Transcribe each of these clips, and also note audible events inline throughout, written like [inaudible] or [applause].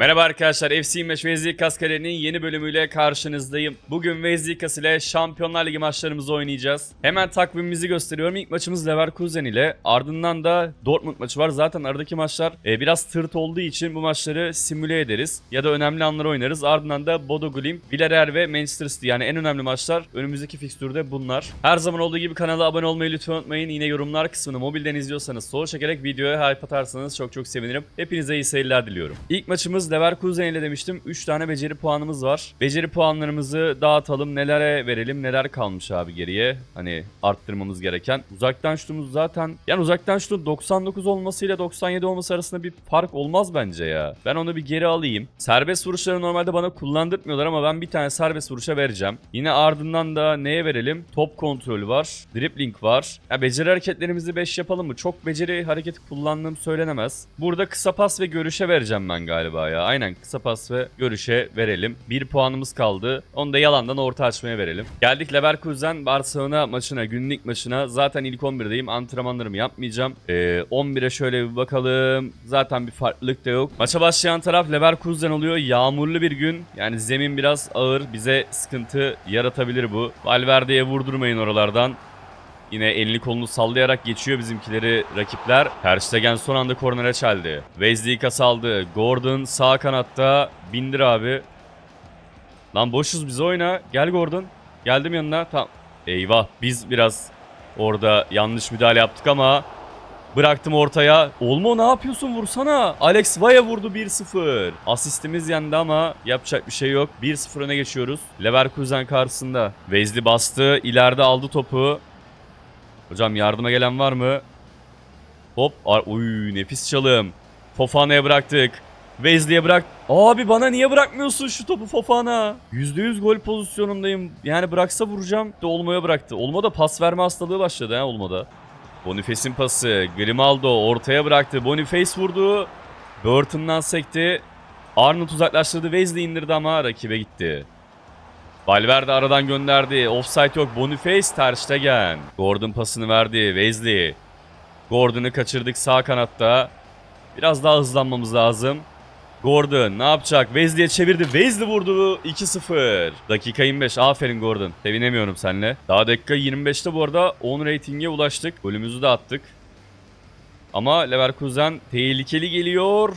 Merhaba arkadaşlar, FC Mesh Vezlikas Kale'nin yeni bölümüyle karşınızdayım. Bugün Vezlikas ile Şampiyonlar Ligi maçlarımızı oynayacağız. Hemen takvimimizi gösteriyorum. İlk maçımız Leverkusen ile, ardından da Dortmund maçı var. Zaten aradaki maçlar e, biraz tırt olduğu için bu maçları simüle ederiz. Ya da önemli anları oynarız. Ardından da Bodo Glimt, Villarreal ve Manchester City yani en önemli maçlar önümüzdeki fikstürde bunlar. Her zaman olduğu gibi kanala abone olmayı lütfen unutmayın. Yine yorumlar kısmını mobilden izliyorsanız sol çekerek videoya hype atarsanız çok çok sevinirim. Hepinize iyi seyirler diliyorum. İlk maçımız Leverkusen ile demiştim. 3 tane beceri puanımız var. Beceri puanlarımızı dağıtalım. Nelere verelim? Neler kalmış abi geriye? Hani arttırmamız gereken. Uzaktan şutumuz zaten yani uzaktan şutun 99 olmasıyla 97 olması arasında bir fark olmaz bence ya. Ben onu bir geri alayım. Serbest vuruşları normalde bana kullandırmıyorlar ama ben bir tane serbest vuruşa vereceğim. Yine ardından da neye verelim? Top kontrolü var. Dribbling var. Ya beceri hareketlerimizi 5 yapalım mı? Çok beceri hareketi kullandığım söylenemez. Burada kısa pas ve görüşe vereceğim ben galiba ya. Aynen kısa pas ve görüşe verelim. Bir puanımız kaldı. Onu da yalandan orta açmaya verelim. Geldik Leverkusen Barcelona maçına, günlük maçına. Zaten ilk 11'deyim. Antrenmanlarımı yapmayacağım. Ee, 11'e şöyle bir bakalım. Zaten bir farklılık da yok. Maça başlayan taraf Leverkusen oluyor. Yağmurlu bir gün. Yani zemin biraz ağır. Bize sıkıntı yaratabilir bu. Valverde'ye vurdurmayın oralardan. Yine elini kolunu sallayarak geçiyor bizimkileri rakipler. Ter Stegen son anda kornere çeldi. Wesley saldı. Gordon sağ kanatta. Bindir abi. Lan boşuz biz oyna. Gel Gordon. Geldim yanına. Tamam. Eyvah biz biraz orada yanlış müdahale yaptık ama bıraktım ortaya. Olmo ne yapıyorsun vursana. Alex Vaya vurdu 1-0. Asistimiz yendi ama yapacak bir şey yok. 1-0 öne geçiyoruz. Leverkusen karşısında. Wesley bastı. ileride aldı topu. Hocam yardıma gelen var mı? Hop. Uy nefis çalım. Fofana'ya bıraktık. Wesley'e bırak. Abi bana niye bırakmıyorsun şu topu Fofana? %100 gol pozisyonundayım. Yani bıraksa vuracağım. De Olmo'ya bıraktı. Olmo da pas verme hastalığı başladı ha Olmo'da. Boniface'in pası. Grimaldo ortaya bıraktı. Boniface vurdu. Burton'dan sekti. Arnold uzaklaştırdı. Wesley indirdi ama rakibe gitti. Valverde aradan gönderdi. Offside yok. Boniface Ter Stegen. Gordon pasını verdi. Wesley. Gordon'u kaçırdık sağ kanatta. Biraz daha hızlanmamız lazım. Gordon ne yapacak? Wesley'e çevirdi. Wesley vurdu. 2-0. Dakika 25. Aferin Gordon. Sevinemiyorum seninle. Daha dakika 25'te bu arada 10 ratinge ulaştık. Golümüzü de attık. Ama Leverkusen tehlikeli geliyor.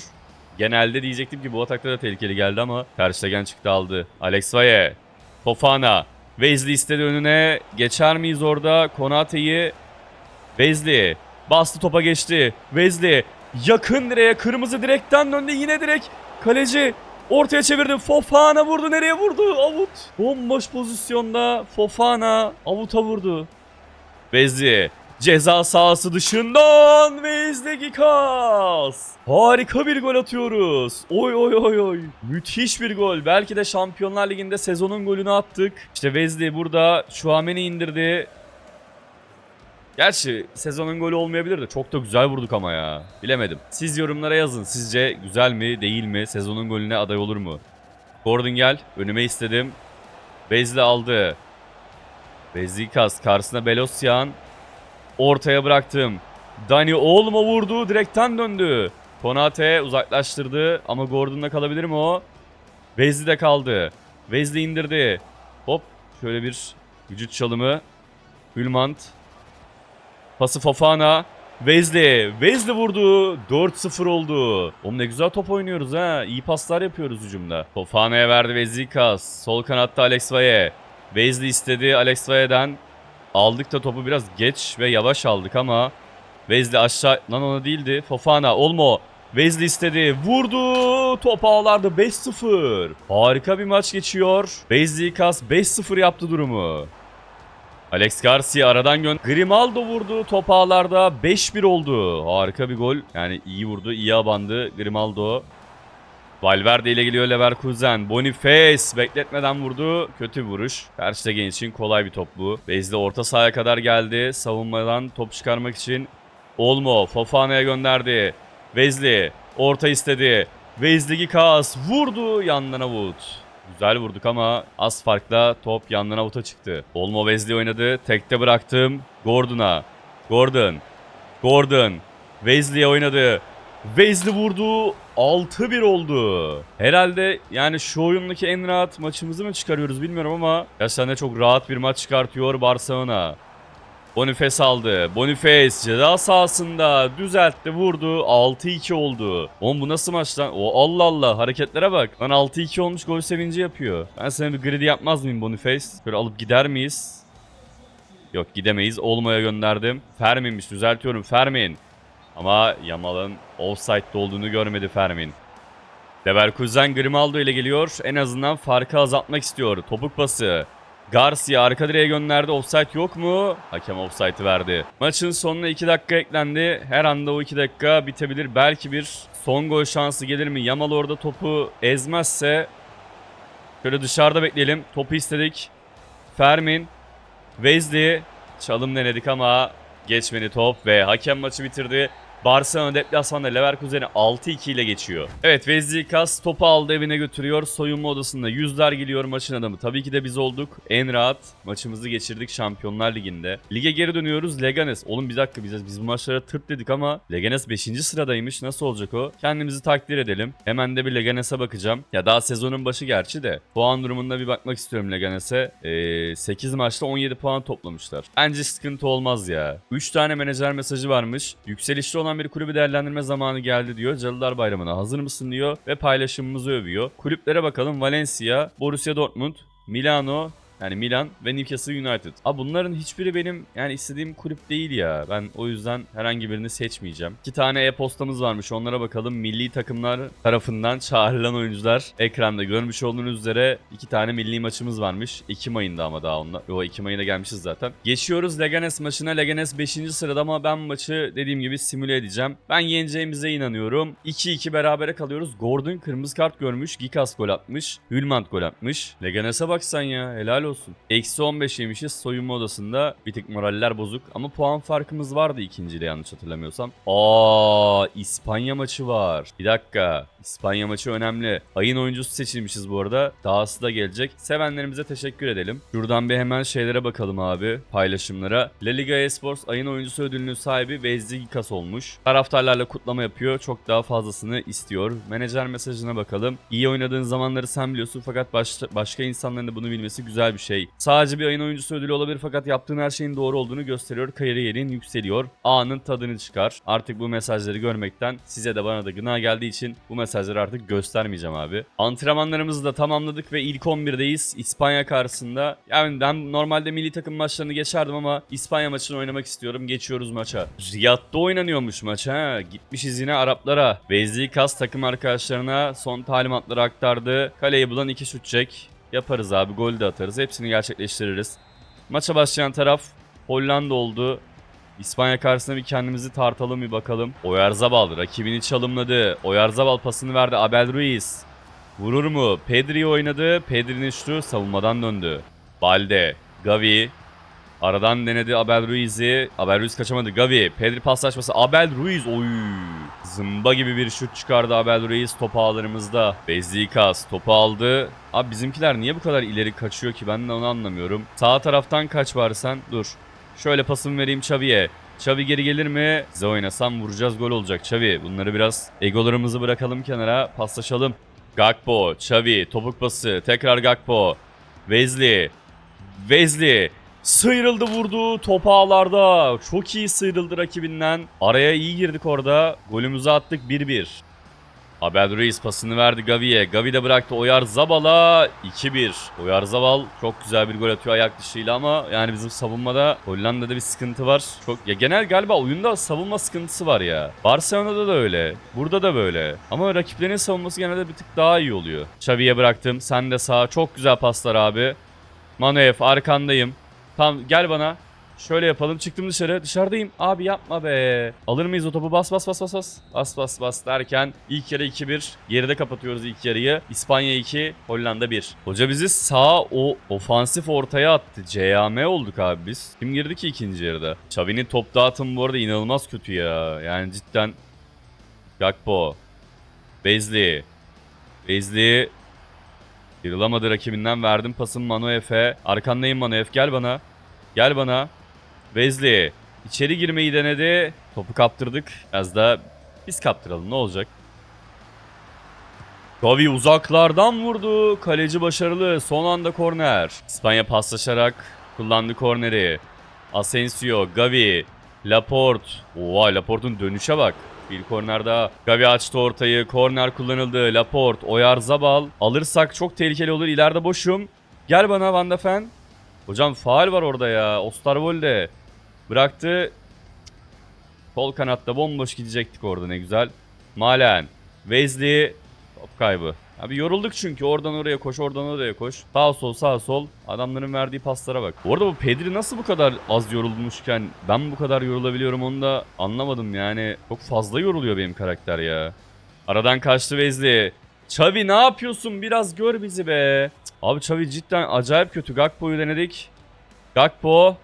Genelde diyecektim ki bu atakta da tehlikeli geldi ama Ter Stegen çıktı aldı. Alex Valle. Fofana. Wesley istedi önüne. Geçer miyiz orada? Konate'yi. Wesley. Bastı topa geçti. Wesley. Yakın direğe. Kırmızı direkten döndü. Yine direk. Kaleci. Ortaya çevirdi. Fofana vurdu. Nereye vurdu? Avut. Bomboş pozisyonda. Fofana. Avuta vurdu. Wesley. Ceza sahası dışından Wesley Gikas. Harika bir gol atıyoruz. Oy oy oy oy. Müthiş bir gol. Belki de Şampiyonlar Ligi'nde sezonun golünü attık. İşte Wesley burada Chouameni indirdi. Gerçi sezonun golü olmayabilir de çok da güzel vurduk ama ya. Bilemedim. Siz yorumlara yazın. Sizce güzel mi değil mi? Sezonun golüne aday olur mu? Gordon gel. Önüme istedim. Wesley aldı. Gikas karşısına Belosyan. Ortaya bıraktım. Dani Olmo vurdu. Direkten döndü. Konate uzaklaştırdı. Ama Gordon'da kalabilir mi o? Wesley de kaldı. Wesley indirdi. Hop. Şöyle bir vücut çalımı. Hülmant. Pası Fofana. Wesley. Wesley vurdu. 4-0 oldu. Oğlum ne güzel top oynuyoruz ha. İyi paslar yapıyoruz hücumda. Fofana'ya verdi Wezikas. Sol kanatta Alex Valle. Wesley istedi Alex Valle'den. Aldık da topu biraz geç ve yavaş aldık ama Wesley aşağı lan ona değildi. Fofana, Olmo. Wesley istedi. Vurdu. Top ağlarda 5-0. Harika bir maç geçiyor. Wesley Kas 5-0 yaptı durumu. Alex Garcia aradan gön... Grimaldo vurdu. Top ağlarda 5-1 oldu. Harika bir gol. Yani iyi vurdu, iyi abandı Grimaldo. Valverde ile geliyor Leverkusen. Boniface bekletmeden vurdu. Kötü bir vuruş. Ter Stegen için kolay bir top bu. Bezli orta sahaya kadar geldi. Savunmadan top çıkarmak için. Olmo Fofana'ya gönderdi. Wesley orta istedi. Wesley Gikas vurdu yandan avut. Güzel vurduk ama az farkla top yandan avuta çıktı. Olmo Wesley oynadı. Tekte bıraktım. Gordon'a. Gordon. Gordon. Wesley'e oynadı. Wesley vurdu. 6-1 oldu. Herhalde yani şu oyundaki en rahat maçımızı mı çıkarıyoruz bilmiyorum ama gerçekten de çok rahat bir maç çıkartıyor Barcelona. Boniface aldı. Boniface ceza sahasında düzeltti vurdu. 6-2 oldu. Oğlum bu nasıl maç lan? O Allah Allah hareketlere bak. Lan 6-2 olmuş gol sevinci yapıyor. Ben sana bir gridi yapmaz mıyım Boniface? Böyle alıp gider miyiz? Yok gidemeyiz. Olmaya gönderdim. Fermin'miş düzeltiyorum Fermin. Ama Yamal'ın offside'de olduğunu görmedi Fermin. Leverkusen Grimaldo ile geliyor. En azından farkı azaltmak istiyor. Topuk pası. Garcia arka direğe gönderdi. Offside yok mu? Hakem offside'ı verdi. Maçın sonuna 2 dakika eklendi. Her anda o 2 dakika bitebilir. Belki bir son gol şansı gelir mi? Yamal orada topu ezmezse şöyle dışarıda bekleyelim. Topu istedik. Fermin, Wesley çalım denedik ama geçmedi top ve hakem maçı bitirdi. Barcelona deplasmanda Leverkusen'i 6-2 ile geçiyor. Evet Wesley Kas topu aldı evine götürüyor. Soyunma odasında yüzler geliyor maçın adamı. Tabii ki de biz olduk. En rahat maçımızı geçirdik Şampiyonlar Ligi'nde. Lige geri dönüyoruz. Leganes. Oğlum bir dakika biz, biz bu maçlara tırt dedik ama Leganes 5. sıradaymış. Nasıl olacak o? Kendimizi takdir edelim. Hemen de bir Leganes'e bakacağım. Ya daha sezonun başı gerçi de. Puan durumunda bir bakmak istiyorum Leganes'e. Ee, 8 maçta 17 puan toplamışlar. Bence sıkıntı olmaz ya. 3 tane menajer mesajı varmış. Yükselişte olan bir kulübü değerlendirme zamanı geldi diyor. Cadılar Bayramı'na hazır mısın diyor ve paylaşımımızı övüyor. Kulüplere bakalım. Valencia, Borussia Dortmund, Milano, yani Milan ve Newcastle United. Abi bunların hiçbiri benim yani istediğim kulüp değil ya. Ben o yüzden herhangi birini seçmeyeceğim. İki tane e-postamız varmış onlara bakalım. Milli takımlar tarafından çağrılan oyuncular. Ekranda görmüş olduğunuz üzere iki tane milli maçımız varmış. Ekim ayında ama daha onlar. Yo Ekim ayında gelmişiz zaten. Geçiyoruz Leganes maçına. Leganes 5. sırada ama ben maçı dediğim gibi simüle edeceğim. Ben yeneceğimize inanıyorum. 2-2 berabere kalıyoruz. Gordon kırmızı kart görmüş. Gikas gol atmış. Hülmand gol atmış. Leganes'e bak sen ya. Helal olsun. Eksi 15 yemişiz soyunma odasında. Bir tık moraller bozuk. Ama puan farkımız vardı ikinciyle yanlış hatırlamıyorsam. Aa İspanya maçı var. Bir dakika. İspanya maçı önemli. Ayın oyuncusu seçilmişiz bu arada. Dahası da gelecek. Sevenlerimize teşekkür edelim. Şuradan bir hemen şeylere bakalım abi. Paylaşımlara. La Liga Esports ayın oyuncusu ödülünün sahibi Vezdi Gikas olmuş. Taraftarlarla kutlama yapıyor. Çok daha fazlasını istiyor. Menajer mesajına bakalım. İyi oynadığın zamanları sen biliyorsun fakat baş- başka insanların da bunu bilmesi güzel bir şey. Sadece bir ayın oyuncusu ödülü olabilir fakat yaptığın her şeyin doğru olduğunu gösteriyor. Kariyerin yükseliyor. Anın tadını çıkar. Artık bu mesajları görmekten size de bana da gına geldiği için bu mesajları artık göstermeyeceğim abi. Antrenmanlarımızı da tamamladık ve ilk 11'deyiz. İspanya karşısında. Yani ben normalde milli takım maçlarını geçerdim ama İspanya maçını oynamak istiyorum. Geçiyoruz maça. Riyad'da oynanıyormuş maç ha. Gitmişiz yine Araplara. Vezli Kas takım arkadaşlarına son talimatları aktardı. Kaleyi bulan iki şut çek. Yaparız abi. Gol de atarız. Hepsini gerçekleştiririz. Maça başlayan taraf Hollanda oldu. İspanya karşısında bir kendimizi tartalım bir bakalım. Oyarzabal rakibini çalımladı. Oyarzabal pasını verdi. Abel Ruiz. Vurur mu? Pedri oynadı. Pedri'nin şutu savunmadan döndü. Balde. Gavi. Aradan denedi Abel Ruiz'i. Abel Ruiz kaçamadı. Gavi. Pedri paslaşması. Abel Ruiz. Oy. Zımba gibi bir şut çıkardı Abel Ruiz top ağlarımızda. Bezikas topu aldı. Abi bizimkiler niye bu kadar ileri kaçıyor ki ben de onu anlamıyorum. Sağ taraftan kaç var sen? Dur. Şöyle pasımı vereyim Xavi'ye. Xavi geri gelir mi? Size oynasam vuracağız gol olacak Xavi. Bunları biraz egolarımızı bırakalım kenara paslaşalım. Gakpo, Xavi, topuk pası, tekrar Gakpo. Wesley, Wesley sıyrıldı vurdu top ağlarda. Çok iyi sıyrıldı rakibinden. Araya iyi girdik orada. Golümüzü attık 1-1. Abel Ruiz pasını verdi Gavi'ye. Gavi de bıraktı Oyar Zabal'a 2-1. Oyar Zabal çok güzel bir gol atıyor ayak dışıyla ama yani bizim savunmada Hollanda'da bir sıkıntı var. Çok ya genel galiba oyunda savunma sıkıntısı var ya. Barcelona'da da öyle. Burada da böyle. Ama rakiplerin savunması genelde bir tık daha iyi oluyor. Xavi'ye bıraktım. Sen de sağ. Çok güzel paslar abi. Manuel arkandayım. Tamam gel bana. Şöyle yapalım. Çıktım dışarı. Dışarıdayım. Abi yapma be. Alır mıyız o topu? Bas bas bas bas bas. Bas bas bas derken ilk yarı 2-1. Geride kapatıyoruz ilk yarıyı. İspanya 2, Hollanda 1. Hoca bizi sağ o ofansif ortaya attı. CAM olduk abi biz. Kim girdi ki ikinci yarıda? Xavi'nin top dağıtımı bu arada inanılmaz kötü ya. Yani cidden Gakpo. Bezli. Bezli Yırılamadı rakibinden verdim pasını Manoef'e. Arkandayım Manoef gel bana. Gel bana. Wesley içeri girmeyi denedi. Topu kaptırdık. Biraz da Biz kaptıralım ne olacak? Gavi uzaklardan vurdu. Kaleci başarılı. Son anda korner. İspanya paslaşarak kullandı korneri. Asensio, Gavi, Laporte. Oha Laporte'un dönüşe bak. Bir korner daha. Gavi açtı ortayı. Korner kullanıldı. Laporte, Oyarzabal. Alırsak çok tehlikeli olur. İleride boşum. Gel bana Van de Ven. Hocam faal var orada ya. Osterwolde. Bıraktı. Sol kanatta bomboş gidecektik orada ne güzel. Malen. Wesley. Top kaybı. Abi yorulduk çünkü oradan oraya koş oradan oraya koş. Sağ sol sağ sol. Adamların verdiği paslara bak. Bu arada bu Pedri nasıl bu kadar az yorulmuşken ben bu kadar yorulabiliyorum onu da anlamadım yani. Çok fazla yoruluyor benim karakter ya. Aradan kaçtı Wesley. Xavi ne yapıyorsun? Biraz gör bizi be. Abi Xavi cidden acayip kötü. Gakpo'yu denedik. Gakpo.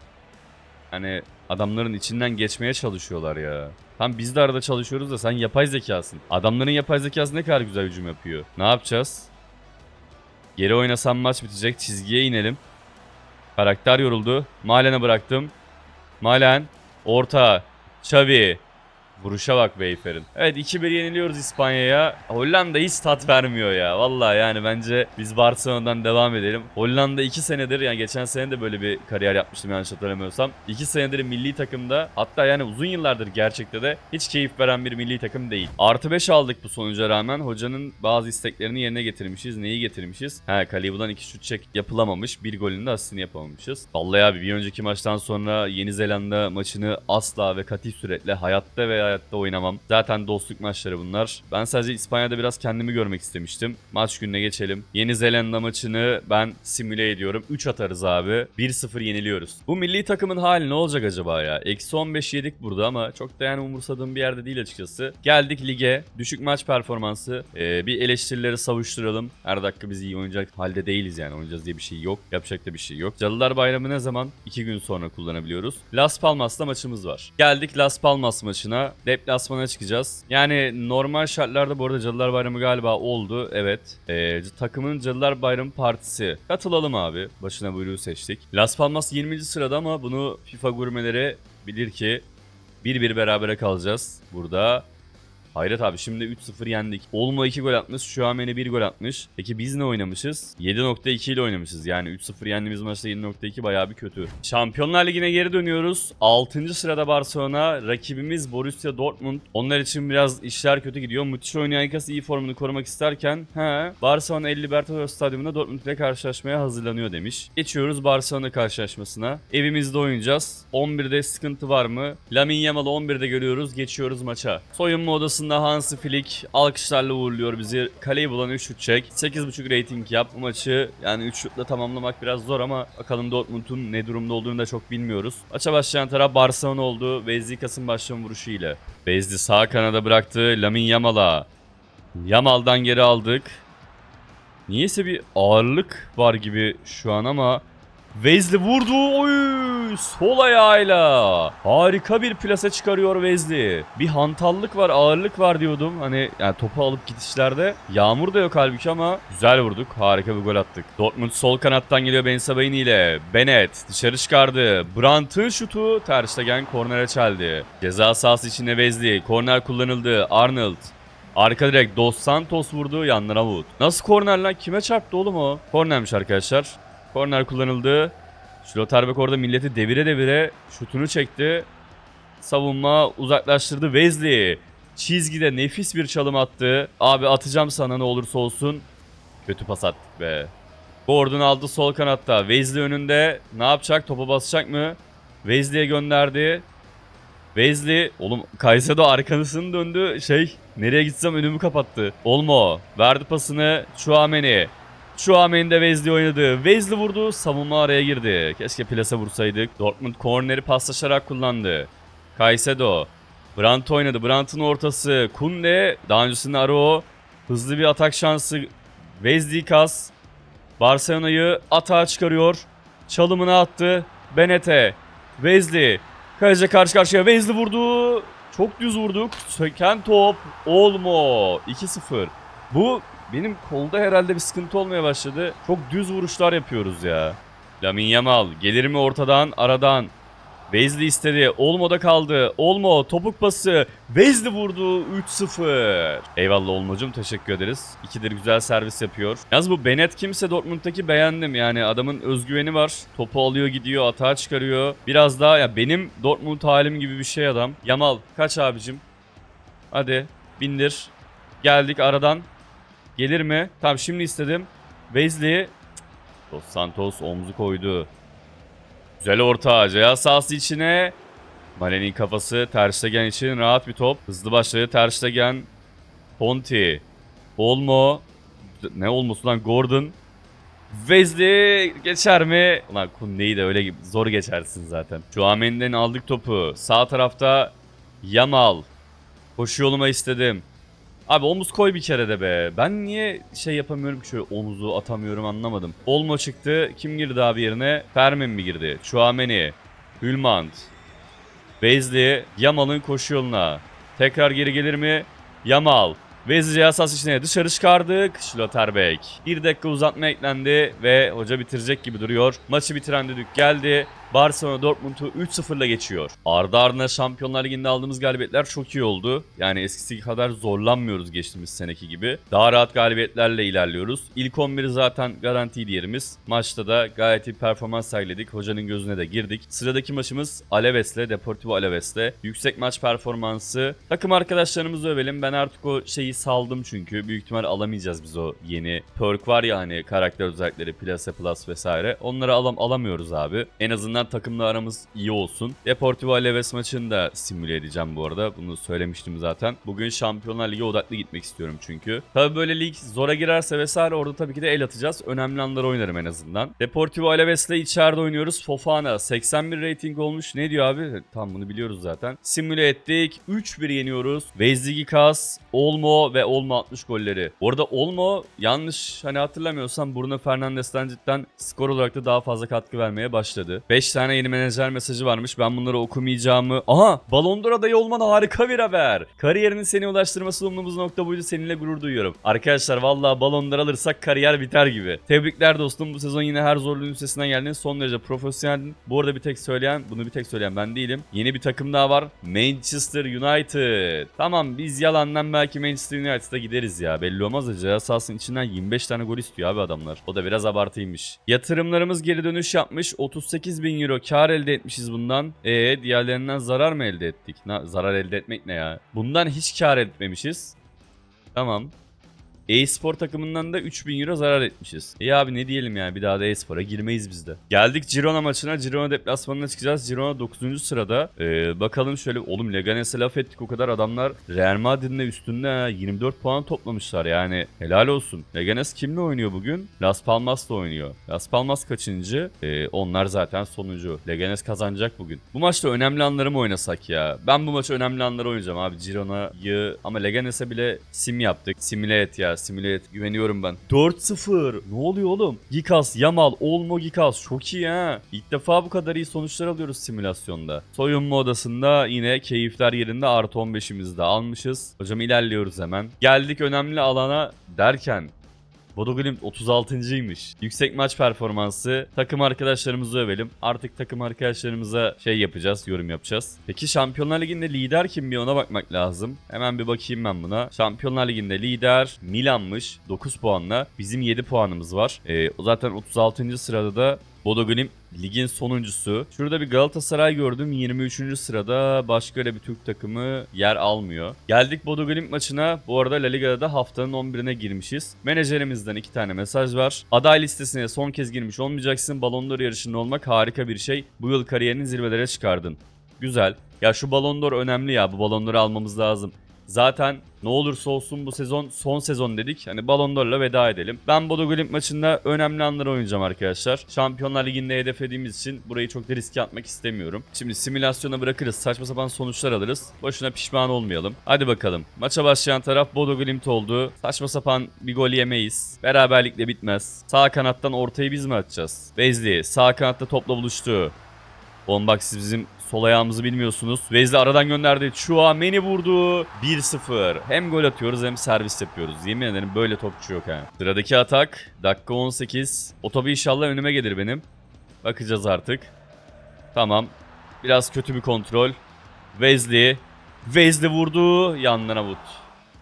Hani adamların içinden geçmeye çalışıyorlar ya. Tam biz de arada çalışıyoruz da sen yapay zekasın. Adamların yapay zekası ne kadar güzel hücum yapıyor. Ne yapacağız? Geri oynasam maç bitecek. Çizgiye inelim. Karakter yoruldu. Malen'e bıraktım. Malen. Orta. Xavi. Vuruşa bak Beyfer'in. Evet 2-1 yeniliyoruz İspanya'ya. Hollanda hiç tat vermiyor ya. Vallahi yani bence biz Barcelona'dan devam edelim. Hollanda 2 senedir yani geçen sene de böyle bir kariyer yapmıştım yanlış hatırlamıyorsam. 2 senedir milli takımda hatta yani uzun yıllardır gerçekte de hiç keyif veren bir milli takım değil. Artı 5 aldık bu sonuca rağmen. Hocanın bazı isteklerini yerine getirmişiz. Neyi getirmişiz? He Kaliba'dan 2 şut çek yapılamamış. Bir golün de asistini yapamamışız. Vallahi abi bir önceki maçtan sonra Yeni Zelanda maçını asla ve katif suretle hayatta ve hayatta oynamam. Zaten dostluk maçları bunlar. Ben sadece İspanya'da biraz kendimi görmek istemiştim. Maç gününe geçelim. Yeni Zelanda maçını ben simüle ediyorum. 3 atarız abi. 1-0 yeniliyoruz. Bu milli takımın hali ne olacak acaba ya? Eksi 15 yedik burada ama çok da yani umursadığım bir yerde değil açıkçası. Geldik lige. Düşük maç performansı. Ee, bir eleştirileri savuşturalım. Her dakika biz iyi oynayacak halde değiliz yani. Oynayacağız diye bir şey yok. Yapacak da bir şey yok. Cadılar Bayramı ne zaman? 2 gün sonra kullanabiliyoruz. Las Palmas'ta maçımız var. Geldik Las Palmas maçına. Deplasmana çıkacağız. Yani normal şartlarda bu arada Cadılar Bayramı galiba oldu. Evet. Ee, takımın Cadılar Bayramı partisi. Katılalım abi. Başına buyruğu seçtik. Las Palmas 20. sırada ama bunu FIFA gurmeleri bilir ki bir bir berabere kalacağız burada. Hayret abi şimdi 3-0 yendik. Olmo 2 gol atmış. Şuameni 1 gol atmış. Peki biz ne oynamışız? 7.2 ile oynamışız. Yani 3-0 yendiğimiz maçta 7.2 bayağı bir kötü. Şampiyonlar Ligi'ne geri dönüyoruz. 6. sırada Barcelona. Rakibimiz Borussia Dortmund. Onlar için biraz işler kötü gidiyor. Müthiş oynayan Ikas iyi formunu korumak isterken he, Barcelona El Libertadores Stadyumunda Dortmund ile karşılaşmaya hazırlanıyor demiş. Geçiyoruz Barcelona karşılaşmasına. Evimizde oynayacağız. 11'de sıkıntı var mı? Lamine Yamal'ı 11'de görüyoruz. Geçiyoruz maça. Soyunma odasında Hansi Flick alkışlarla uğurluyor bizi. Kaleyi bulan 3 şut çek. 8.5 rating yap. Bu maçı yani 3 şutla tamamlamak biraz zor ama bakalım Dortmund'un ne durumda olduğunu da çok bilmiyoruz. Maça başlayan taraf Barcelona oldu. Vezli Kasım başlama vuruşu ile. Vezli sağ kanada bıraktı. Lamine Yamal'a. Yamal'dan geri aldık. Niyeyse bir ağırlık var gibi şu an ama Vezli vurdu. Oy! Sol ayağıyla. Harika bir plase çıkarıyor Vezli. Bir hantallık var, ağırlık var diyordum. Hani yani topu alıp gidişlerde. Yağmur da yok halbuki ama güzel vurduk. Harika bir gol attık. Dortmund sol kanattan geliyor Ben Sabaini ile. Bennett dışarı çıkardı. Brandt'ın şutu Ter Stegen kornere çeldi. Ceza sahası içinde Vezli. Korner kullanıldı. Arnold Arka direkt Dos Santos vurdu yanlara Wood. Nasıl korner lan? Kime çarptı oğlum o? Kornermiş arkadaşlar. Korner kullanıldı. Schlotterbeck orada milleti devire devire şutunu çekti. Savunma uzaklaştırdı. Wesley çizgide nefis bir çalım attı. Abi atacağım sana ne olursa olsun. Kötü pas attık be. Gordon aldı sol kanatta. Wesley önünde. Ne yapacak? Topa basacak mı? Wesley'e gönderdi. Wesley oğlum Kaysedo arkanısını döndü şey nereye gitsem önümü kapattı. Olmo verdi pasını Chouameni. Chouameni de Wesley oynadı. Wesley vurdu savunma araya girdi. Keşke plase vursaydık. Dortmund korneri paslaşarak kullandı. Kaysedo. Brandt oynadı. Brandt'ın ortası. Kunde. Daha öncesinde Aro. Hızlı bir atak şansı. Wesley kas. Barcelona'yı atağa çıkarıyor. Çalımını attı. Benete. Wesley. Kaleci karşı karşıya Wesley vurdu. Çok düz vurduk. Söken top. Olmo. 2-0. Bu benim kolda herhalde bir sıkıntı olmaya başladı. Çok düz vuruşlar yapıyoruz ya. Lamine Yamal. Gelir mi ortadan? Aradan. Wesley istedi. Olmo'da kaldı. Olmo topuk pası. Wesley vurdu 3-0. Eyvallah Olmo'cum teşekkür ederiz. İkidir güzel servis yapıyor. Yalnız bu Bennett kimse Dortmund'daki beğendim. Yani adamın özgüveni var. Topu alıyor gidiyor atağa çıkarıyor. Biraz daha ya benim Dortmund halim gibi bir şey adam. Yamal kaç abicim? Hadi bindir. Geldik aradan. Gelir mi? Tamam şimdi istedim. Wesley. Dos Santos omzu koydu. Güzel orta. Ceyha sahası içine. Male'nin kafası Ter Stegen için rahat bir top. Hızlı başladı Ter Stegen. Ponti. Olmo. Ne olması lan Gordon. Wesley geçer mi? Ulan Kunde'yi de öyle zor geçersin zaten. Şu Amen'den aldık topu. Sağ tarafta Yamal. Koşu yoluma istedim. Abi omuz koy bir kere de be. Ben niye şey yapamıyorum ki şöyle omuzu atamıyorum anlamadım. Olmo çıktı. Kim girdi abi yerine? Fermin mi girdi? Chouameni. Hülmand. Wesley. Yamal'ın koşu yoluna. Tekrar geri gelir mi? Yamal. Wesley asas içine dışarı çıkardık. Schlotterbeck. Bir dakika uzatma eklendi ve hoca bitirecek gibi duruyor. Maçı bitiren düdük geldi. Barcelona Dortmund'u 3-0'la geçiyor. Ardı ardına Şampiyonlar Ligi'nde aldığımız galibiyetler çok iyi oldu. Yani eskisi kadar zorlanmıyoruz geçtiğimiz seneki gibi. Daha rahat galibiyetlerle ilerliyoruz. İlk 11'i zaten garantiydi yerimiz. Maçta da gayet iyi performans sergiledik. Hocanın gözüne de girdik. Sıradaki maçımız Aleves'le, Deportivo Aleves'le. Yüksek maç performansı. Takım arkadaşlarımızı övelim. Ben artık o şeyi saldım çünkü. Büyük ihtimal alamayacağız biz o yeni perk var ya hani karakter özellikleri, Plase Plus vesaire. Onları alam alamıyoruz abi. En azından takımla aramız iyi olsun. Deportivo Alaves maçını da simüle edeceğim bu arada. Bunu söylemiştim zaten. Bugün Şampiyonlar Ligi odaklı gitmek istiyorum çünkü. Tabii böyle lig zora girerse vesaire orada tabii ki de el atacağız. Önemli anları oynarım en azından. Deportivo Alaves'le içeride oynuyoruz. Fofana 81 rating olmuş. Ne diyor abi? Tam bunu biliyoruz zaten. Simüle ettik. 3-1 yeniyoruz. Vezdigikas, Olmo ve Olmo 60 golleri. Bu arada Olmo yanlış hani hatırlamıyorsam Bruno Fernandes'ten cidden skor olarak da daha fazla katkı vermeye başladı. 5 tane yeni menajer mesajı varmış. Ben bunları okumayacağımı... Aha! Ballon d'Or adayı olman harika bir haber. Kariyerinin seni ulaştırması umduğumuz nokta buydu. Seninle gurur duyuyorum. Arkadaşlar vallahi Ballon d'Or alırsak kariyer biter gibi. Tebrikler dostum. Bu sezon yine her zorluğun üstesinden geldin. Son derece profesyoneldin. Bu arada bir tek söyleyen, bunu bir tek söyleyen ben değilim. Yeni bir takım daha var. Manchester United. Tamam biz yalandan belki Manchester United'a gideriz ya. Belli olmaz da ceza sahasının içinden 25 tane gol istiyor abi adamlar. O da biraz abartıymış. Yatırımlarımız geri dönüş yapmış. 38 bin euro kar elde etmişiz bundan. E diğerlerinden zarar mı elde ettik? Na, zarar elde etmek ne ya? Bundan hiç kar etmemişiz. Tamam. E-spor takımından da 3000 euro zarar etmişiz. İyi abi ne diyelim yani bir daha da e-spora girmeyiz biz de. Geldik Girona maçına. Girona deplasmanına çıkacağız. Girona 9. sırada. Ee, bakalım şöyle oğlum Leganes'e laf ettik o kadar adamlar Real Madrid'in de üstünde ha. 24 puan toplamışlar yani. Helal olsun. Leganes kimle oynuyor bugün? Las Palmas'la oynuyor. Las Palmas kaçıncı? Ee, onlar zaten sonuncu. Leganes kazanacak bugün. Bu maçta önemli anları mı oynasak ya? Ben bu maçı önemli anları oynayacağım abi. Girona'yı ama Leganes'e bile sim yaptık. Simüle et ya simüle et. Güveniyorum ben. 4-0. Ne oluyor oğlum? Gikas, Yamal, Olmo Gikas. Çok iyi ha. İlk defa bu kadar iyi sonuçlar alıyoruz simülasyonda. Soyunma odasında yine keyifler yerinde artı 15'imizi de almışız. Hocam ilerliyoruz hemen. Geldik önemli alana derken Bodo Glimt 36.ymış. Yüksek maç performansı. Takım arkadaşlarımızı övelim. Artık takım arkadaşlarımıza şey yapacağız, yorum yapacağız. Peki Şampiyonlar Ligi'nde lider kim bir ona bakmak lazım. Hemen bir bakayım ben buna. Şampiyonlar Ligi'nde lider Milan'mış 9 puanla. Bizim 7 puanımız var. O zaten 36. sırada da Bodo Glimt ligin sonuncusu. Şurada bir Galatasaray gördüm 23. sırada. Başka öyle bir Türk takımı yer almıyor. Geldik Bodo Glimt maçına. Bu arada La Liga'da da haftanın 11'ine girmişiz. Menajerimizden iki tane mesaj var. Aday listesine son kez girmiş olmayacaksın. Ballon d'Or yarışında olmak harika bir şey. Bu yıl kariyerini zirvelere çıkardın. Güzel. Ya şu Ballon d'Or önemli ya. Bu Ballon d'Or'u almamız lazım. Zaten ne olursa olsun bu sezon son sezon dedik. Hani Ballon d'Or'la veda edelim. Ben Bodo Glimt maçında önemli anları oynayacağım arkadaşlar. Şampiyonlar Ligi'nde hedeflediğimiz için burayı çok da riske atmak istemiyorum. Şimdi simülasyona bırakırız. Saçma sapan sonuçlar alırız. Boşuna pişman olmayalım. Hadi bakalım. Maça başlayan taraf Bodo Glimt oldu. Saçma sapan bir gol yemeyiz. Beraberlikle bitmez. Sağ kanattan ortayı biz mi atacağız? Bezli sağ kanatta topla buluştu. Bombak siz bizim sol ayağımızı bilmiyorsunuz. Vezli aradan gönderdi. Chouameni vurdu. 1-0. Hem gol atıyoruz hem servis yapıyoruz. Yemin ederim böyle topçu yok ha. Sıradaki atak. Dakika 18. Otobu inşallah önüme gelir benim. Bakacağız artık. Tamam. Biraz kötü bir kontrol. Wesley. Wesley vurdu. Yanlarına vurdu.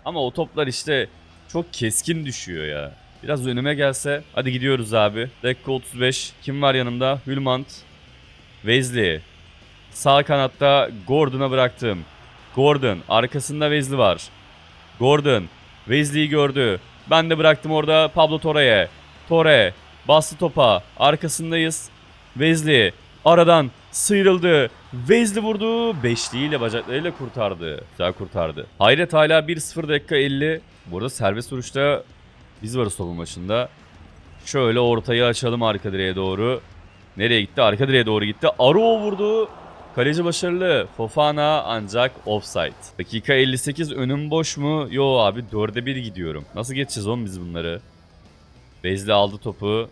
Ama o toplar işte çok keskin düşüyor ya. Biraz önüme gelse. Hadi gidiyoruz abi. Dakika 35. Kim var yanımda? Hülmant. Wesley. Sağ kanatta Gordon'a bıraktım. Gordon. Arkasında Wesley var. Gordon. Wesley'i gördü. Ben de bıraktım orada Pablo Torre'ye. Torre. Bastı topa. Arkasındayız. Wesley. Aradan sıyrıldı. Wesley vurdu. Beşliğiyle bacaklarıyla kurtardı. Güzel kurtardı. Hayret hala 1-0 dakika 50. Burada serbest vuruşta biz varız topun başında. Şöyle ortayı açalım arka direğe doğru. Nereye gitti? Arka direğe doğru gitti. Aro vurdu. Kaleci başarılı. Fofana ancak offside. Dakika 58 önüm boş mu? Yo abi 4'e 1 gidiyorum. Nasıl geçeceğiz oğlum biz bunları? Bezli aldı topu.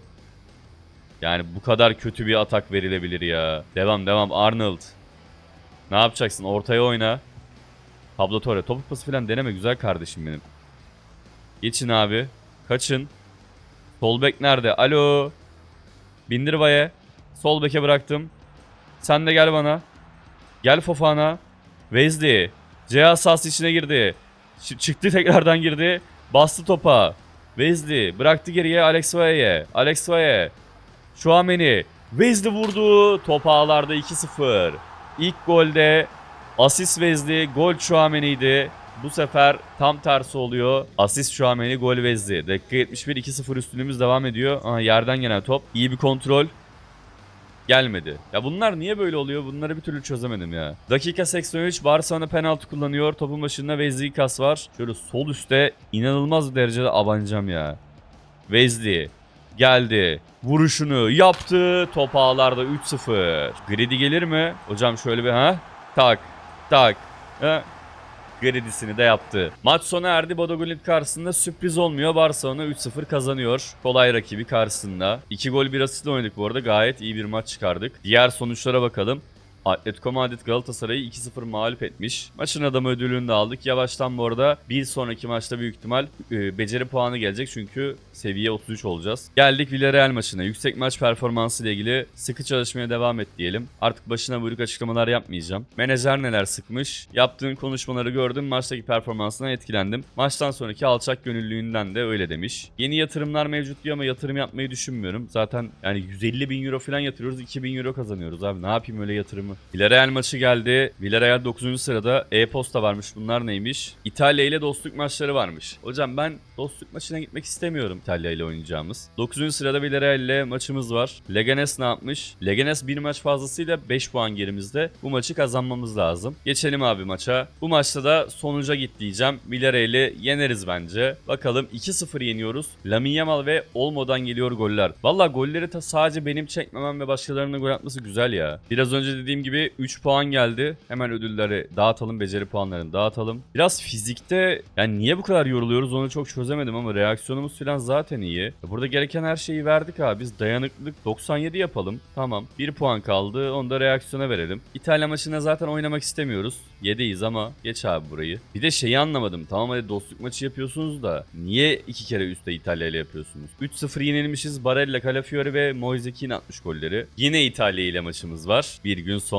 Yani bu kadar kötü bir atak verilebilir ya. Devam devam Arnold. Ne yapacaksın? Ortaya oyna. Pablo Torre. Topu pası falan deneme güzel kardeşim benim. Geçin abi. Kaçın. Sol bek nerede? Alo. Bindir Vaya. Sol beke bıraktım. Sen de gel bana. Gel Fofana. Wesley. Cihaz sahası içine girdi. Ç- çıktı [laughs] tekrardan girdi. Bastı topa. Wesley bıraktı geriye Alex Vaya'ya. Alex Vaya. Şuameni. Wesley vurdu. Top ağlarda 2-0. İlk golde asist Wesley, gol Şuameni'ydi. Bu sefer tam tersi oluyor. Asist Şuameni, gol Wesley. Dakika 71 2-0 üstünlüğümüz devam ediyor. Aha, yerden gelen top. İyi bir kontrol. Gelmedi. Ya bunlar niye böyle oluyor? Bunları bir türlü çözemedim ya. Dakika 83 Barcelona penaltı kullanıyor. Topun başında Wesley kas var. Şöyle sol üstte inanılmaz bir derecede abanacağım ya. Wesley geldi. Vuruşunu yaptı. Top ağlarda 3-0. Gredi gelir mi? Hocam şöyle bir ha? Tak. Tak. Ha? Gredisini de yaptı. Maç sona erdi. Bodo Glimt karşısında sürpriz olmuyor. Barcelona 3-0 kazanıyor. Kolay rakibi karşısında. 2 gol bir asistle oynadık bu arada. Gayet iyi bir maç çıkardık. Diğer sonuçlara bakalım. Atletico Madrid Galatasaray'ı 2-0 mağlup etmiş. Maçın adamı ödülünü de aldık. Yavaştan bu arada bir sonraki maçta büyük ihtimal e, beceri puanı gelecek çünkü seviye 33 olacağız. Geldik Villarreal maçına. Yüksek maç performansı ile ilgili sıkı çalışmaya devam et diyelim. Artık başına buyruk açıklamalar yapmayacağım. Menajer neler sıkmış? Yaptığın konuşmaları gördüm. Maçtaki performansından etkilendim. Maçtan sonraki alçak gönüllülüğünden de öyle demiş. Yeni yatırımlar mevcut diyor ama yatırım yapmayı düşünmüyorum. Zaten yani 150 bin euro falan yatırıyoruz. 2000 euro kazanıyoruz abi. Ne yapayım öyle yatırımı? Villarreal maçı geldi. Villarreal 9. sırada. E-posta varmış. Bunlar neymiş? İtalya ile dostluk maçları varmış. Hocam ben dostluk maçına gitmek istemiyorum İtalya ile oynayacağımız. 9. sırada Villarreal ile maçımız var. Leganes ne yapmış? Leganes bir maç fazlasıyla 5 puan gerimizde. Bu maçı kazanmamız lazım. Geçelim abi maça. Bu maçta da sonuca git diyeceğim. Villarreal'i yeneriz bence. Bakalım 2-0 yeniyoruz. Lamine Yamal ve Olmo'dan geliyor goller. Valla golleri ta sadece benim çekmemem ve başkalarının gol atması güzel ya. Biraz önce dediğim gibi 3 puan geldi. Hemen ödülleri dağıtalım, beceri puanlarını dağıtalım. Biraz fizikte yani niye bu kadar yoruluyoruz onu çok çözemedim ama reaksiyonumuz falan zaten iyi. Burada gereken her şeyi verdik abi. Biz dayanıklılık 97 yapalım. Tamam. 1 puan kaldı. Onu da reaksiyona verelim. İtalya maçına zaten oynamak istemiyoruz. 7'yiz ama geç abi burayı. Bir de şeyi anlamadım. Tamam hadi dostluk maçı yapıyorsunuz da niye iki kere üstte İtalya ile yapıyorsunuz? 3-0 yenilmişiz. Barella, Calafiori ve Moise Kean atmış golleri. Yine İtalya ile maçımız var. Bir gün sonra.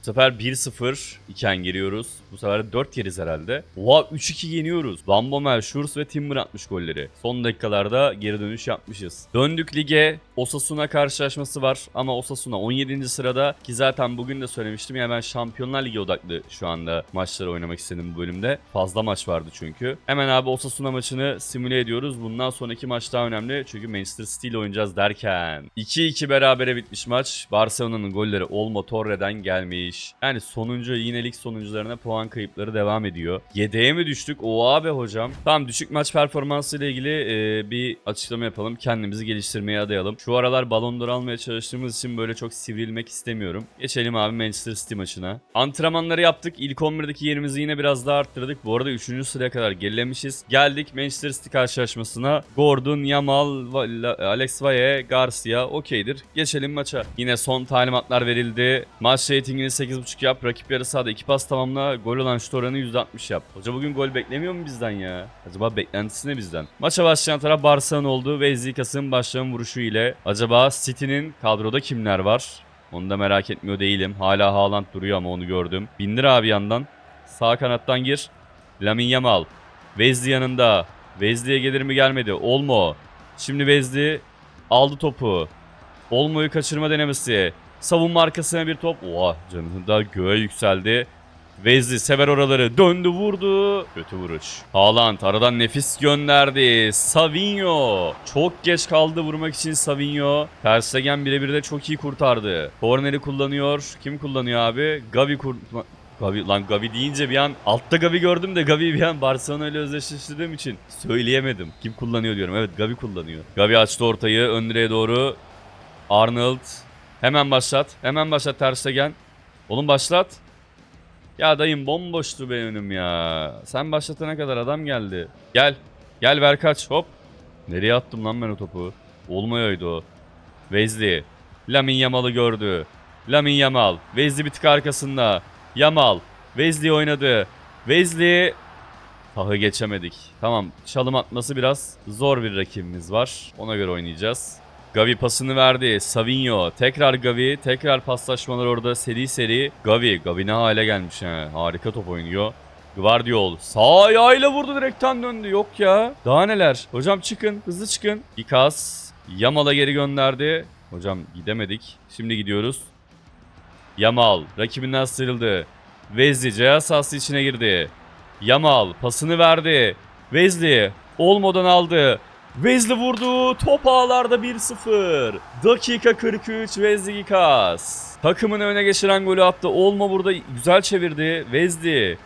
Bu sefer 1-0 iken giriyoruz. Bu sefer 4 yeriz herhalde. Oha 3-2 yeniyoruz. Lambomel, Schurz ve Timber atmış golleri. Son dakikalarda geri dönüş yapmışız. Döndük lige. Osasuna karşılaşması var ama Osasuna 17. sırada ki zaten bugün de söylemiştim ya ben Şampiyonlar Ligi odaklı şu anda maçları oynamak istedim bu bölümde. Fazla maç vardı çünkü. Hemen abi Osasuna maçını simüle ediyoruz. Bundan sonraki maç daha önemli çünkü Manchester City ile oynayacağız derken 2-2 berabere bitmiş maç. Barcelona'nın golleri Olmo Torre'den gelmiş. Yani sonuncu yine lig sonuncularına puan kayıpları devam ediyor. Yedeğe mi düştük? O abi hocam. Tamam düşük maç performansı ile ilgili e, bir açıklama yapalım. Kendimizi geliştirmeye adayalım. Şu aralar Ballon d'Or almaya çalıştığımız için böyle çok sivrilmek istemiyorum. Geçelim abi Manchester City maçına. Antrenmanları yaptık. İlk 11'deki yerimizi yine biraz daha arttırdık. Bu arada 3. sıraya kadar gerilemişiz. Geldik Manchester City karşılaşmasına. Gordon, Yamal, Alex Valle, Garcia okeydir. Geçelim maça. Yine son talimatlar verildi. Maç ratingini 8.5 yap. Rakip yarı sahada 2 pas tamamla. Gol olan şut oranı %60 yap. Hoca bugün gol beklemiyor mu bizden ya? Acaba beklentisi ne bizden? Maça başlayan taraf Barcelona oldu ve Zikas'ın başlama vuruşu ile. Acaba City'nin kadroda kimler var? Onu da merak etmiyor değilim. Hala Haaland duruyor ama onu gördüm. Bindir abi yandan. Sağ kanattan gir. Lamin Yamal. Vezli yanında. Vezli'ye gelir mi gelmedi. Olmo. Şimdi Vezli aldı topu. Olmo'yu kaçırma denemesi. Savunma arkasına bir top. Oha canını da göğe yükseldi. Vezli sever oraları. Döndü vurdu. Kötü vuruş. Haaland aradan nefis gönderdi. Savinho. Çok geç kaldı vurmak için Savinho. Ter Stegen birebir de çok iyi kurtardı. Korneri kullanıyor. Kim kullanıyor abi? Gavi kur... Gavi, lan Gavi deyince bir an altta Gavi gördüm de Gavi bir an Barcelona ile özdeşleştirdiğim için söyleyemedim. Kim kullanıyor diyorum. Evet Gavi kullanıyor. Gavi açtı ortayı ön doğru. Arnold. Hemen başlat. Hemen başlat Ter Stegen. Oğlum başlat. Ya dayım bomboştu be önüm ya. Sen başlatana kadar adam geldi. Gel. Gel ver kaç. Hop. Nereye attım lan ben o topu? Olmuyordu o. Vezli. Lamin Yamal'ı gördü. Lamin Yamal. Vezli bir tık arkasında. Yamal. Vezli oynadı. Vezli. Tahı geçemedik. Tamam. Çalım atması biraz zor bir rakibimiz var. Ona göre oynayacağız. Gavi pasını verdi. Savinho. Tekrar Gavi. Tekrar paslaşmalar orada seri seri. Gavi. Gavi ne hale gelmiş ha. Harika top oynuyor. Guardiol. Sağ ayağıyla vurdu direkten döndü. Yok ya. Daha neler. Hocam çıkın. Hızlı çıkın. İkaz. Yamal'a geri gönderdi. Hocam gidemedik. Şimdi gidiyoruz. Yamal. Rakibinden sıyrıldı. Vezli ceza sahası içine girdi. Yamal pasını verdi. Vezli olmadan aldı. Vezli vurdu. Top ağlarda 1-0. Dakika 43 Vezli Gikas. Takımını öne geçiren golü attı. Olma burada güzel çevirdi. Vezli.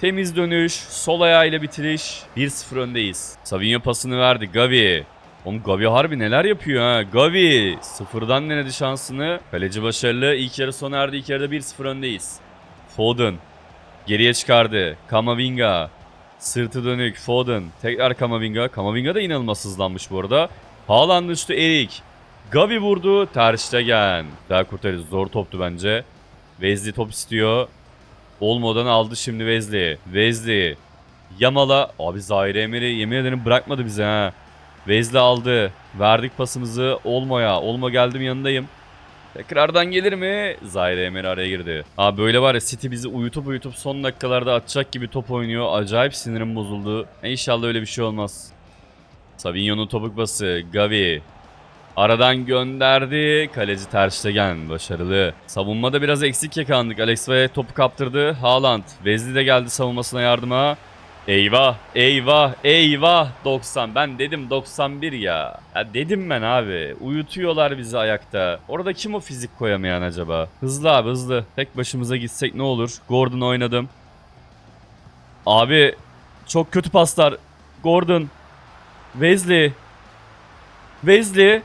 Temiz dönüş. Sol ayağıyla bitiriş. 1-0 öndeyiz. Savinho pasını verdi. Gavi. Oğlum Gavi harbi neler yapıyor ha. Gavi sıfırdan denedi şansını. Kaleci başarılı. İlk yarı sona erdi. İlk yarıda 1-0 öndeyiz. Foden. Geriye çıkardı. Kamavinga. Sırtı dönük Foden. Tekrar Kamavinga. Kamavinga da inanılmaz hızlanmış bu arada. Haaland üstü Erik. Gavi vurdu. Ter Stegen. Daha kurtarız. Zor toptu bence. Vezli top istiyor. Olmadan aldı şimdi Vezli. Vezli. Yamal'a. Abi Zaire Emery yemin ederim bırakmadı bize ha. Vezli aldı. Verdik pasımızı Olmo'ya. Olmo geldim yanındayım. Tekrardan gelir mi? Zaire Emery araya girdi. Abi böyle var ya City bizi uyutup uyutup son dakikalarda atacak gibi top oynuyor. Acayip sinirim bozuldu. İnşallah öyle bir şey olmaz. Savinho'nun topuk bası. Gavi. Aradan gönderdi. Kaleci Ter Stegen başarılı. Savunmada biraz eksik yakalandık. Alex Valle topu kaptırdı. Haaland. Vezli de geldi savunmasına yardıma. Eyvah, eyvah, eyvah 90. Ben dedim 91 ya. Ya dedim ben abi. Uyutuyorlar bizi ayakta. Orada kim o fizik koyamayan acaba? Hızlı abi hızlı. Tek başımıza gitsek ne olur? Gordon oynadım. Abi çok kötü paslar. Gordon. Wesley. Wesley.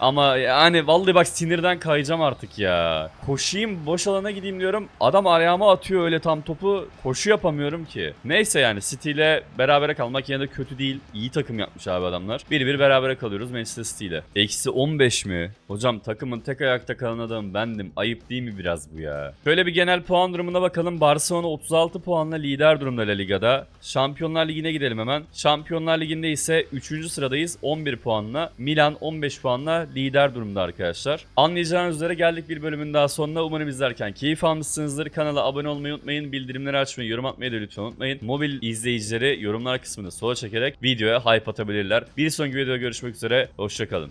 Ama yani vallahi bak sinirden kayacağım artık ya. Koşayım boş alana gideyim diyorum. Adam ayağıma atıyor öyle tam topu. Koşu yapamıyorum ki. Neyse yani City ile berabere kalmak yine de kötü değil. İyi takım yapmış abi adamlar. Bir bir berabere kalıyoruz Manchester City ile. Eksi 15 mi? Hocam takımın tek ayakta kalan adamı bendim. Ayıp değil mi biraz bu ya? Şöyle bir genel puan durumuna bakalım. Barcelona 36 puanla lider durumda La Liga'da. Şampiyonlar Ligi'ne gidelim hemen. Şampiyonlar Ligi'nde ise 3. sıradayız 11 puanla. Milan 15 puanla lider durumda arkadaşlar. Anlayacağınız üzere geldik bir bölümün daha sonuna. Umarım izlerken keyif almışsınızdır. Kanala abone olmayı unutmayın. Bildirimleri açmayı, yorum atmayı da lütfen unutmayın. Mobil izleyicileri yorumlar kısmını sola çekerek videoya hype atabilirler. Bir sonraki videoda görüşmek üzere. Hoşçakalın.